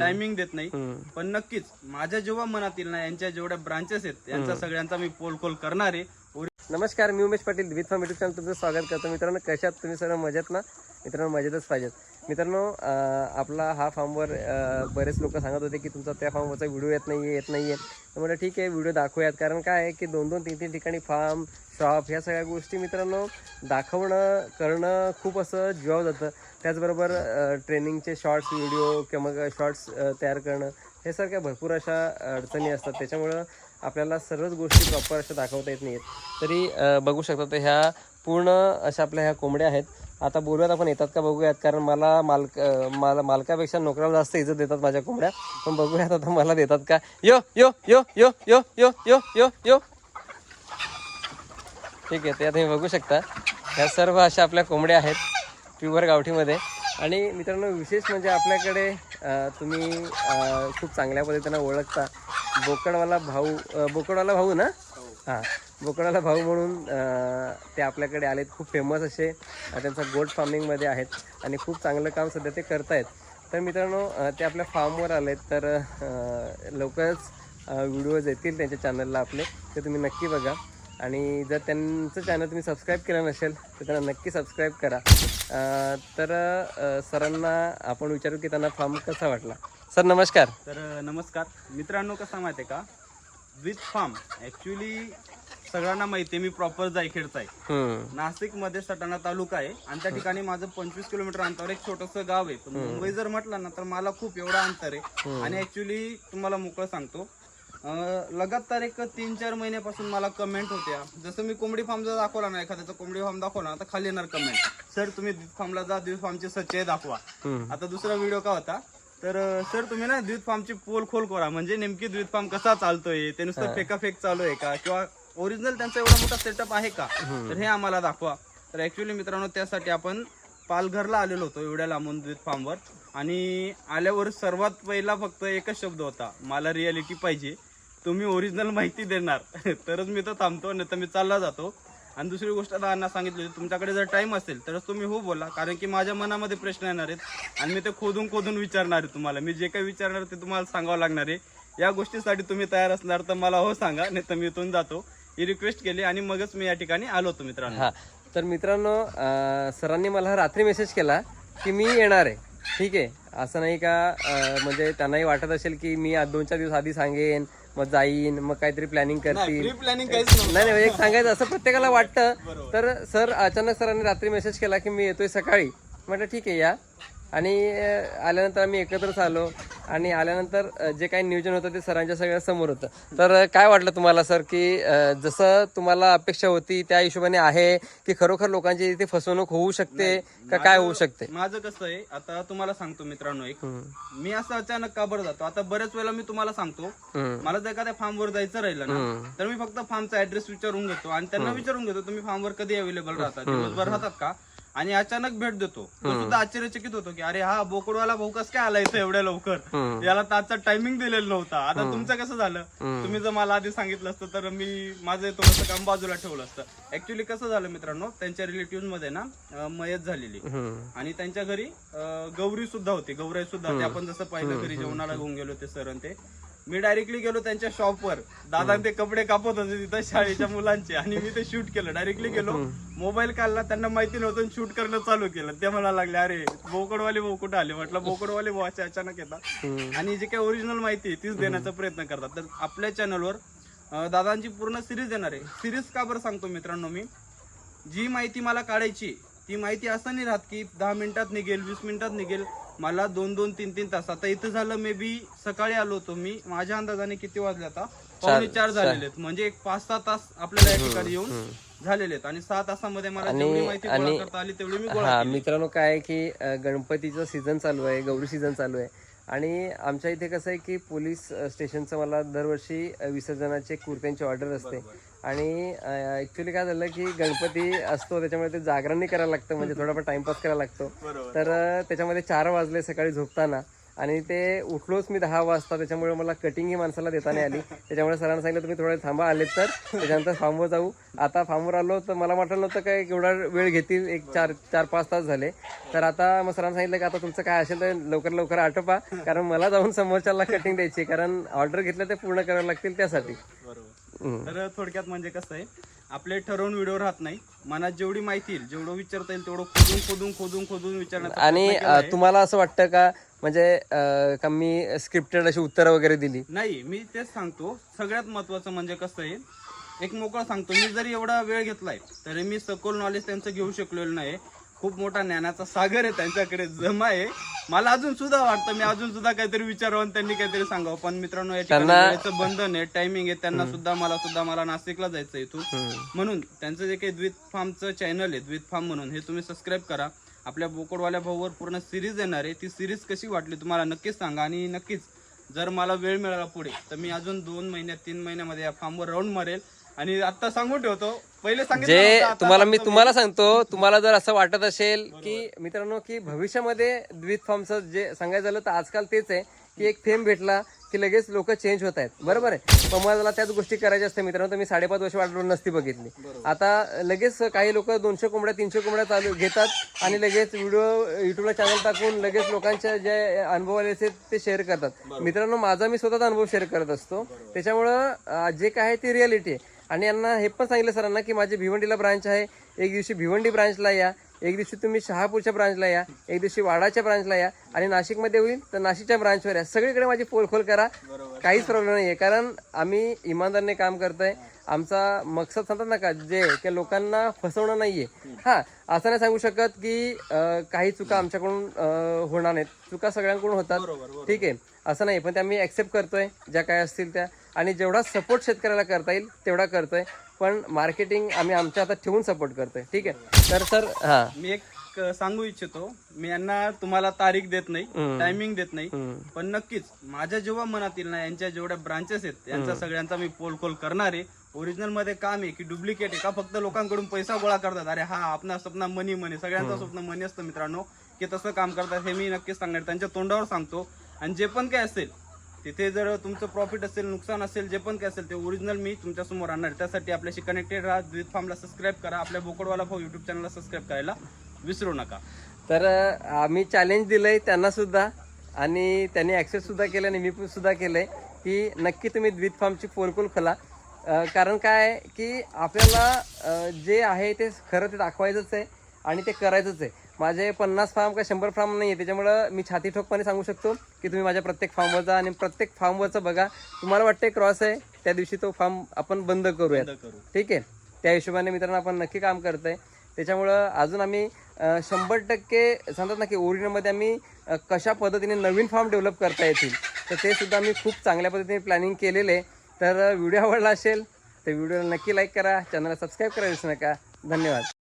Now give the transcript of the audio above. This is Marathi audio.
टायमिंग देत नाही. पण नक्कीच माझ्या जेव्हा मनात येईल ना यांच्या जेवढ्या ब्रांचेस आहेत यांचा सगळ्यांचा मी पोल खोल करणार आहे. नमस्कार मी Umesh Patil with farm YouTube channel तुमचं स्वागत करतो. मित्रांनो कशात तुम्ही? सर्व मजेत ना? मित्रांनो मजेतच पाहिजेत. मित्रांनो आपला हा फार्मवर बरेच लोक सांगत होते की तुमचा त्या फार्मवरचा व्हिडिओ येत नाही येत नाही आहे तर म्हटलं ठीक आहे व्हिडिओ दाखवूयात. कारण काय आहे की दोन दोन तीन तीन ठिकाणी फार्म शॉप ह्या सगळ्या गोष्टी मित्रांनो दाखवणं करणं खूप असं जीवाव जातं. त्याचबरोबर ट्रेनिंगचे शॉर्ट्स व्हिडिओ किंवा मग शॉर्ट्स तयार करणं हे सारख्या भरपूर अशा अडचणी असतात. त्याच्यामुळं आपल्याला सर्वच गोष्टी प्रॉपर अशा दाखवता येत नाहीत तरी बघू शकता तर ह्या पूर्ण अशा आपल्या ह्या कोंबड्या आहेत. आता बोलूयात आपण येतात का बघूयात. कारण मला मालक मला मालकापेक्षा नोकराला जास्त इज्जत देतात माझ्या कोंबड्या. पण बघूयात आता मला देतात का. यो यो यो यो यो यो यो यो यो. ठीक आहे ते आता तुम्ही बघू शकता. ह्या सर्व अशा आपल्या कोंबड्या आहेत प्युअर गावठीमध्ये. आणि मित्रांनो विशेष म्हणजे आपल्याकडे तुम्ही खूप चांगल्या पद्धतीनं ओळखता. बोकडवाला भाऊ बोकडवाला भाऊ ना? हां. बोकडाला भाऊ म्हणून ते आपल्याकडे आलेत. खूप फेमस असे त्यांचा गोट फार्मिंगमध्ये आहेत आणि खूप चांगलं काम सध्या ते करतायत. तर मित्रांनो ते आपल्या फार्मवर आलेत. तर लवकरच व्हिडिओज येतील त्यांच्या चॅनलला आपले. ते तुम्ही नक्की बघा. आणि जर त्यांचं चॅनल तुम्ही सबस्क्राईब केलं नसेल तर त्यांना नक्की सबस्क्राईब करा. तर सरांना आपण विचारू की त्यांना फार्म कसा वाटला. सर नमस्कार. तर नमस्कार. मित्रांनो कसं माहिती आहे का? विथ फार्म ॲक्च्युली सगळ्यांना माहिती आहे मी प्रॉपर जायखेडचा आहे. हम्म, नाशिकमध्ये सटाणा तालुका आहे आणि त्या ठिकाणी माझं पंचवीस किलोमीटर अंतरावर एक छोटस गाव आहे. पण मुंबई जर म्हटलं ना तर मला खूप एवढं अंतर आहे. आणि ऍक्च्युली तुम्हाला मोकळं सांगतो अं, लगातार एक तीन चार महिन्यापासून मला कमेंट होत्या. जसं मी कोंबडी फार्म जर दाखवला ना एखाद्याचा कोंबडी फार्म दाखवला ना तर खाली येणार कमेंट सर तुम्ही दूध फार्मला जा दूध फार्मचे सच्चे दाखवा. हम्म, आता दुसरा व्हिडिओ का होता? तर अं, सर तुम्ही ना दूध फार्मची पोल खोल करा. म्हणजे नेमकी दूध फार्म कसा चालतोय? ते नुसतं फेकाफेक चालू आहे का? किंवा ओरिजिनल त्यांचा एवढा मोठा सेटअप आहे का? तर हे आम्हाला दाखवा. तर ऍक्च्युली मित्रांनो त्यासाठी आपण पालघरला आलेलो होतो एवढ्या लांबून दूध फार्मवर आणि आल्यावर सर्वात पहिला फक्त एकच शब्द होता मला रियालिटी पाहिजे. तुम्ही ओरिजिनल माहिती देणार. तरच मी तर थांबतो नाही तर मी चालला जातो. आणि दुसरी गोष्ट अण्णा सांगितली तुमच्याकडे जर टाइम असेल तरच तुम्ही हो बोला. कारण की माझ्या मनामध्ये प्रश्न येणार आहेत आणि मी ते खोदून खोदून विचारणार आहे तुम्हाला. मी जे काही विचारणार ते तुम्हाला सांगावं लागणार आहे. या गोष्टीसाठी तुम्ही तयार असणार तर मला हो सांगा नाही तर मी इथून जातो. ही रिक्वेस्ट केली आणि मगच मी या ठिकाणी आलो होतो मित्रांनो. हा. तर मित्रांनो अं, सरांनी मला रात्री मेसेज केला की मी येणार आहे. ठीक आहे? असं नाही का अं, म्हणजे त्यांनाही वाटत असेल की मी आज दोन चार दिवस आधी सांगेन मग जाईन मग काहीतरी प्लॅनिंग करतील. प्री प्लॅनिंग काहीच नाही नाही एक सांगायचं असं प्रत्येकाला वाटतं. तर सर अचानक सरांनी रात्री मेसेज केला की मी येतोय सकाळी. म्हटलं ठीक आहे या. आणि आल्यानंतर आम्ही एकत्रच आलो. आणि आल्यानंतर जे काही नियोजन होतं ते सरांच्या सगळ्या समोर होतं. तर काय वाटलं तुम्हाला सर की जसं तुम्हाला अपेक्षा होती त्या हिशोबाने आहे की खरोखर लोकांची इथे फसवणूक होऊ शकते का काय होऊ शकते? माझं कसं आहे आता तुम्हाला सांगतो मित्रांनो एक. मी असं अचानक का बरं जातो? आता बऱ्याच वेळेला मी तुम्हाला सांगतो मला जर एखाद्या फार्मवर जायचं राहिलं ना. तर मी फक्त फार्मचा ऍड्रेस विचारून घेतो. आणि त्यांना विचारून घेतो तुम्ही फार्मवर कधी अवेलेबल राहतात दिवसभर राहतात का? आणि अचानक भेट देतो. तो सुद्धा आश्चर्यचकित होतो की अरे हा बोकडवाला भाऊ कस काय आला इथं एवढ्या लवकर. याला ताजचा टायमिंग दिलेला नव्हता. आता तुमचं कसं झालं? तुम्ही जर मला आधी सांगितलं असतं तर मी माझं थोडंसं काम बाजूला ठेवलं असतं. ऍक्च्युली कसं झालं मित्रांनो त्यांच्या रिलेटिव्हमध्ये ना मयत झालेली. आणि त्यांच्या घरी गौरी सुद्धा होती. गौराई सुद्धा होती. आपण जसं पाहिलं घरी जेवणाला घेऊन गेलो ते सर ते. मी डायरेक्टली गेलो त्यांच्या शॉपवर दादा ते कपडे कापत होते तिथं शाळेच्या मुलांचे आणि मी ते शूट केलं. डायरेक्टली गेलो. मोबाईल काढला त्यांना माहिती नव्हतं शूट करणं चालू केलं. ते मला लागले अरे बोकडवाले भाऊ कुठे आले? म्हटलं बोकडवाले भाऊ असे अचानक येतात आणि जे काही ओरिजिनल माहिती आहे तीच देण्याचा प्रयत्न करतात. तर आपल्या चॅनलवर दादांची पूर्ण सिरीज येणार आहे. सिरीज का बरं सांगतो मित्रांनो मी? जी माहिती मला काढायची ती माहिती असं नाही राहत की दहा मिनिटात निघेल वीस मिनिटात निघेल. मला दोन दोन तीन तीन तास. आता इथं झालं मे बी सकाळी आलो होतो मी. माझ्या अंदाजाने किती वाजले आता? पावणे चार झालेले आहेत. म्हणजे एक पाच सहा तास आपल्याला या ठिकाणी येऊन झालेले आहेत. आणि सहा तासामध्ये मला जेवढी माहिती गोळा करता आली तेवढी मी गोळा हा मित्रांनो काय आहे की अ, गणपतीचं सीझन चालू आहे गौरी सीझन चालू आहे. आणि आमच्या इथे कसं आहे की पोलीस स्टेशनचं मला दरवर्षी विसर्जनाची कुर्त्यांची ऑर्डर असते. आणि ऍक्च्युली काय झालं की गणपती असतो त्याच्यामुळे ते जागरण नाही करायला लागतं म्हणजे थोडाफार टाइमपास करायला लागतो. तर त्याच्यामध्ये चार वाजले सकाळी झोपताना. आणि ते उठलोच मी दहा वाजता त्याच्यामुळे मला कटिंग ही माणसाला देता नाही आली. त्याच्यामुळे सरांना सांगितलं तुम्ही थोडे थांबा आलेत तर. त्याच्यानंतर फार्मवर जाऊ. आता फार्मवर आलो तर मला वाटलं नव्हतं काय एवढा वेळ घेतील एक चार चार पाच तास झाले. तर आता मग सरांना सांगितलं की आता तुमचं काय असेल तर लवकर लवकर आटोपा. कारण मला जाऊन समोरच्याला कटिंग द्यायची कारण ऑर्डर घेतलं ते पूर्ण करावं लागतील त्यासाठी. बरोबर तर थोडक्यात म्हणजे कसं आहे आपले ठरवून व्हिडिओ राहत नाही. मनात जेवढी माहिती येईल जेवढं विचारता येईल तेवढं खोदून खोदून खोदून खोदून विचारण्याचा आणि अ. तुम्हाला असं वाटतं का म्हणजे अ, का मी स्क्रिप्टेड अशी उत्तरं वगैरे दिली? नाही मी तेच सांगतो. सगळ्यात महत्वाचं म्हणजे कसं आहे एक मोकळं सांगतो. मी जरी एवढा वेळ घेतलाय तरी मी सखोल नॉलेज त्यांचं घेऊ शकलेलो नाही खूप मोठा ज्ञानाचा सागर आहे त्यांच्याकडे जमा आहे. मला अजून सुद्धा वाटतं मी अजून सुद्धा काहीतरी विचारावं आणि त्यांनी काहीतरी सांगावं. पण मित्रांनो या ठिकाणी त्यांना- वेळेचं बंधन आहे टायमिंग आहे. त्यांना सुद्धा मला सुद्धा मला नाशिकला जायचं आहे इथून म्हणून त्यांचं जे काही द्वित फार्मचं चॅनल आहे द्वित फार्म म्हणून हे तुम्ही सबस्क्राईब करा. आपल्या बोकडवाल्या भाऊवर पूर्ण सिरीज येणार आहे. ती सिरीज कशी वाटली तुम्हाला नक्कीच सांगा. आणि नक्कीच जर मला वेळ मिळाला पुढे तर मी अजून दोन महिन्यात तीन महिन्यामध्ये या फार्मवर राऊंड मारेल. आणि आता सांगून ठेवतो. पहिले जे तुम्हाला मी तुम्हाला सांगतो तुम्हाला जर असं वाटत असेल की मित्रांनो की भविष्यामध्ये द्वित फॉर्मचं जे सांगायचं झालं तर आजकाल तेच आहे की एक फेम भेटला की लगेच लोक चेंज होत आहेत. बरोबर आहे? पण मला त्याच गोष्टी करायच्या असते मित्रांनो तर मी साडेपाच वर्ष वाट नसती बघितली. आता लगेच काही लोक दोनशे कोंबड्या तीनशे कोंबड्या चालू घेतात आणि लगेच व्हिडिओ युट्यूबला चॅनल टाकून लगेच लोकांच्या जे अनुभव आले असते ते शेअर करतात. मित्रांनो माझा मी स्वतःचा अनुभव शेअर करत असतो. त्याच्यामुळं अं, जे काय आहे ती रियालिटी आहे. आणि यांना हे पण सांगितलं सरांना की माझी भिवंडीला ब्रांच आहे. एक दिवशी भिवंडी ब्रांचला या. एक दिवशी तुम्ही शहापूरच्या ब्रांचला या. एक दिवशी वाडाच्या ब्रांचला या. आणि नाशिकमध्ये होईल तर नाशिकच्या ब्रांचवर या. सगळीकडे माझी पोलखोल करा. काहीच प्रॉब्लेम नाही आहे कारण आम्ही इमानदारने काम करतोय. आमचा मकसद सांगतात ना का जे की लोकांना फसवणं नाहीये. हा असं नाही सांगू शकत की काही चुका आमच्याकडून होणार नाहीत. चुका सगळ्यांकडून होतात. ठीक आहे. असं नाही. पण त्या मी ऍक्सेप्ट करतोय. ज्या काय असतील त्या. आणि जेवढा सपोर्ट शेतकऱ्याला करता येईल तेवढा करतोय. पण मार्केटिंग आम्ही आमच्या हातात ठेवून सपोर्ट करतोय. ठीक आहे? तर सर हा. मी एक सांगू इच्छितो. मी यांना तुम्हाला तारीख देत नाही. टायमिंग देत नाही. पण नक्कीच माझ्या जेव्हा मनात येईल ना यांच्या जेवढ्या ब्रांचेस आहेत यांचा सगळ्यांचा मी पोलखोल करणार आहे. ओरिजिनलमध्ये काम आहे की डुप्लिकेट आहे का? फक्त लोकांकडून पैसा गोळा करतात. अरे हा आपला स्वप्न मनी मनी सगळ्यांचं स्वप्न मनी असतं मित्रांनो की तसं काम करतात हे मी नक्कीच सांगणार. त्यांच्या तोंडावर सांगतो. आणि जे पण काय असेल तिथे जर तुमचं प्रॉफिट असेल नुकसान असेल जे पण काय असेल ते ओरिजिनल मी तुमच्यासमोर आणणार. त्यासाठी आपल्याशी कनेक्टेड राहा. द्वित फार्मला सबस्क्राईब करा. आपल्या बोकडवाला भाऊ युट्यूब चॅनलला सबस्क्राईब करायला विसरू नका. तर आम्ही चॅलेंज दिलंय त्यांना सुद्धा आणि त्यांनी ऍक्सेप्ट सुद्धा केलं आणि मी पण सुद्धा केलंय की नक्की तुम्ही द्वित फार्मची पोलकोल खोला. कारण काय आहे की आपल्याला जे आहे ते खरं ते दाखवायचंच आहे आणि ते करायचंच आहे. माझे पन्नास फार्म का शंभर फार्म नाही आहे त्याच्यामुळं मी छाती ठोकपणे सांगू शकतो की तुम्ही माझ्या प्रत्येक फार्मवर जा आणि प्रत्येक फार्मवरचं बघा. तुम्हाला वाटते क्रॉस आहे त्या दिवशी तो फार्म आपण बंद करूयात. बंद करू. ठीक आहे? त्या हिशोबाने मित्रांनो आपण नक्की काम करतोय. त्याच्यामुळं अजून आम्ही शंभर टक्के सांगतात ना की ओरिजिनलमध्ये आम्ही कशा पद्धतीने नवीन फॉर्म डेव्हलप करता येतील तर ते सुद्धा आम्ही खूप चांगल्या पद्धतीने प्लॅनिंग केलेलं आहे. तर व्हिडिओ आवडला असेल तर व्हिडिओला नक्की लाईक करा. चॅनलला सबस्क्राईब करा विसरू नका. धन्यवाद.